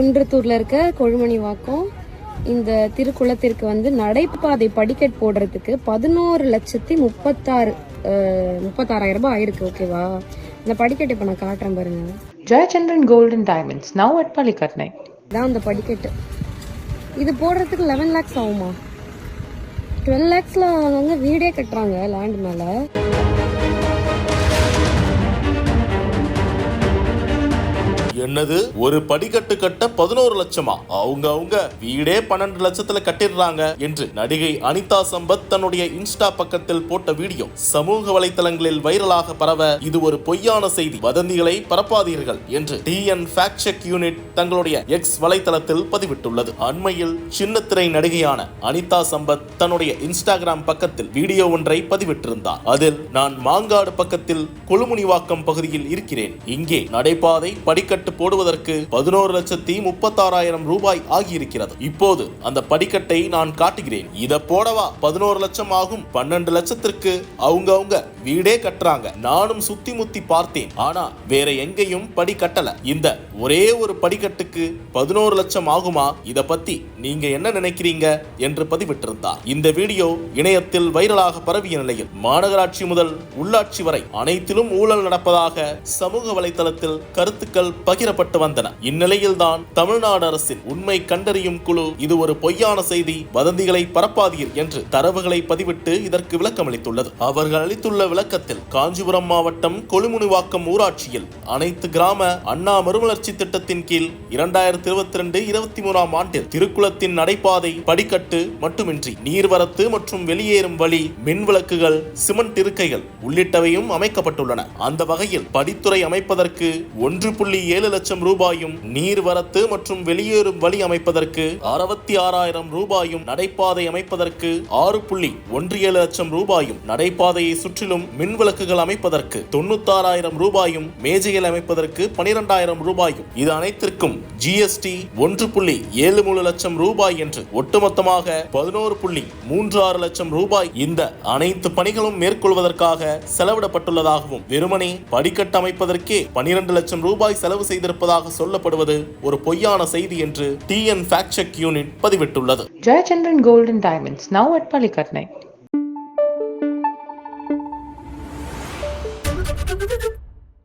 குன்றத்தூர்ல இருக்க கொழுமணி வாக்கம் இந்த திருக்குளத்திற்கு வந்து நடைபாதை படிக்கட் போடுறதுக்கு பதினோரு லட்சத்தி முப்பத்தாறு முப்பத்தாறாயிரம் ரூபாய் ஆயிருக்கு ஓகேவா இந்த படிக்கட்டு இப்ப நான் காட்டுறேன் பாருங்க. Jayachandran Gold and Diamonds, now at Palikatnai. இதான் அந்த படிக்கட்டு. இது போடுறதுக்கு லெவன் லேக்ஸ் ஆகுமா? டுவெல் லேக்ஸ்ல அவங்க வீடே கட்டுறாங்க லேண்ட் மேல. என்னது? ஒரு படிக்கட்டு கட்ட பதினோரு லட்சமா? அவங்க அவங்க வீடே பன்னெண்டு லட்சத்துல கட்டிடுறாங்க என்று நடிகை அனிதா சம்பத் தன்னுடைய இன்ஸ்டா பக்கத்தில் போட்ட வீடியோ சமூக வலைதளங்களில் வைரலாக பரவ இது ஒரு பொய்யான செய்தி. வதந்திகளை பரப்பாதீர்கள் என்று டிஎன் ஃபேக்ட் செக் யூனிட் தங்களுடைய எக்ஸ் வலைத்தளத்தில் பதிவிட்டுள்ளது. அண்மையில் சின்னத்திரை நடிகையான அனிதா சம்பத் தன்னுடைய இன்ஸ்டாகிராம் பக்கத்தில் வீடியோ ஒன்றை பதிவிட்டிருந்தார். அதில் நான் மாங்காடு பக்கத்தில் கொழுமுனிவாக்கம் பகுதியில் இருக்கிறேன். இங்கே நடைபாதை படிக்கட்டு போடுவதற்கு பதினோரு லட்சத்தி முப்பத்தாறாயிரம் ரூபாய் ஆகியிருக்கிறது. இப்போது அந்த படிக்கட்டை நான் காட்டுகிறேன். இத போடவா? பதினோரு லட்சம் ஆகும். பன்னெண்டு லட்சத்திற்கு அவங்க அவங்க வீடே கட்டுறாங்க. நானும் சுத்தி முத்தி பார்த்தேன். ஆனா வேற எங்கேயும் படி கட்டல. இந்த ஒரே ஒரு படிக்கட்டுக்கு பதினோரு லட்சம் ஆகுமா? இத பத்தி நீங்க என்ன நினைக்கிறீங்க? என்று பதிவிட்டிருந்தார். இந்த வீடியோ இணையத்தில் வைரலாக பரவிய நிலையில் மாநகராட்சி முதல் உள்ளாட்சி வரை அனைத்திலும் ஊழல் நடப்பதாக சமூக வலைதளத்தில் கருத்துக்கள் பகிரப்பட்டு வந்தன. இந்நிலையில்தான் தமிழ்நாடு அரசின் உண்மை கண்டறியும் குழு இது ஒரு பொய்யான செய்தி வதந்திகளை பரப்பாதீர் என்று தரவுகளை பதிவிட்டு இதற்கு விளக்கமளித்துள்ளது. அவர்கள் அளித்துள்ள விளக்கத்தில் காஞ்சிபுரம் மாவட்டம் கொழுமுனிவாக்கம் ஊராட்சியில் அனைத்து கிராம அண்ணா மறுமலர்ச்சி திட்டத்தின் கீழ் இரண்டாயிரத்தி இருபத்தி ரெண்டு இருபத்தி மூணாம் ஆண்டில் திருக்குளத்தின் நடைபாதை படிக்கட்டு மட்டுமின்றி நீர்வரத்து மற்றும் வெளியேறும் வழி மின் விளக்குகள் சிமெண்ட் இருக்கைகள் உள்ளிட்டவையும் அமைக்கப்பட்டுள்ளன. அந்த வகையில் படித்துறை அமைப்பதற்கு ஒன்று புள்ளி ஏழு லட்சம் ரூபாயும் நீர்வரத்து மற்றும் வெளியேறும் வழி அமைப்பதற்கு அறுபத்தி ஆறாயிரம் ரூபாயும் நடைபாதை அமைப்பதற்கு ஆறு புள்ளி ஒன்று ஏழு லட்சம் ரூபாயும் நடைபாதையை சுற்றிலும் மின் விளக்குகள் அமைப்பதற்கு தொண்ணூத்தாறாயிரம் ரூபாயும் மேஜைகள் அமைப்பதற்கு பனிரெண்டாயிரம் ரூபாயும் இது அனைத்திற்கும் ஜிஎஸ்டி ஒன்று புள்ளி ஏழு மூணு லட்சம் ரூபாய் என்று ஒட்டுமொத்தமாக பதினோரு புள்ளி மூன்று ஆறு லட்சம் ரூபாய் இந்த அனைத்து பணிகளும் மேற்கொள்வதற்காக செலவிடப்பட்டுள்ளதாகவும் வெறுமனே படிக்கட்டு அமைப்பதற்கே பனிரெண்டு லட்சம் ரூபாய் செலவு செய்திருப்பதாக சொல்லப்படுவது ஒரு பொய்யான செய்தி என்று TN fact check unit பதிவிட்டுள்ளது. Jayachandran golden diamonds now at at